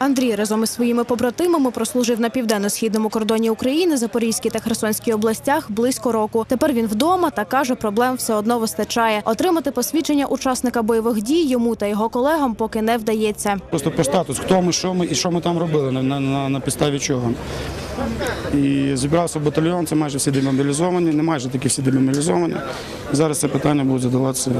Андрій разом із своїми побратимами прослужив на південно-східному кордоні України, Запорізькій та Херсонській областях близько року. Тепер він вдома та каже, проблем все одно вистачає. Отримати посвідчення учасника бойових дій йому та його колегам поки не вдається. Просто по статус, хто ми, що ми і що ми там робили, на, на, на, на підставі чого. І зібрався батальйон, це майже всі демобілізовані, не майже такі всі демобілізовані. Зараз це питання буде задаватися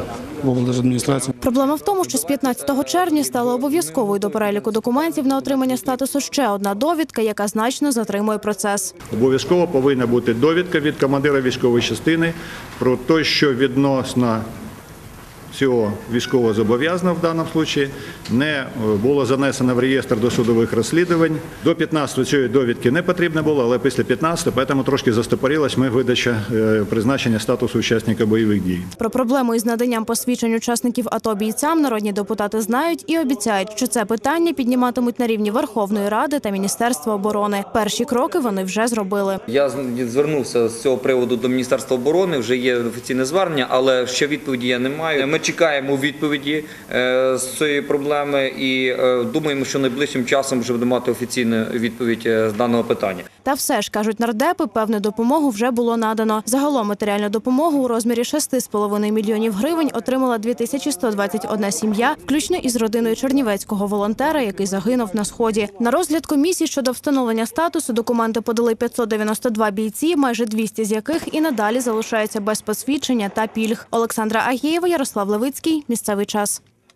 в облдержадміністрації. Проблема в тому, що з 15 червня стало обов'язковою до переліку документів на отримання статусу ще одна довідка, яка значно затримує процес. Обов'язково повинна бути довідка від командира військової частини про те, що відносно цього військового зобов'язаного в даному випадку не е, було занесено в реєстр досудових розслідувань. До 15 цієї довідки не потрібно було, але після 15 тому трошки застопорилась ми видача е, призначення статусу учасника бойових дій. Про проблему із наданням посвідчень учасників АТО бійцям народні депутати знають і обіцяють, що це питання підніматимуть на рівні Верховної Ради та Міністерства оборони. Перші кроки вони вже зробили. Я звернувся з цього приводу до Міністерства оборони, вже є офіційне звернення, але ще відповіді я не маю. Ми чекаємо відповіді е, з цієї проблеми і е, думаємо, що найближчим часом вже будемо мати офіційну відповідь е, з даного питання. Та все ж кажуть нардепи, певну допомогу вже було надано. Загалом матеріальну допомогу у розмірі 6,5 мільйонів гривень отримала 2121 сім'я, включно із родиною чернівецького волонтера, який загинув на сході. На розгляд комісії щодо встановлення статусу документи подали 592 бійці, майже 200 з яких і надалі залишаються без посвідчення та пільг. Олександра Агієва, Ярослав Левицький. Місцевий час.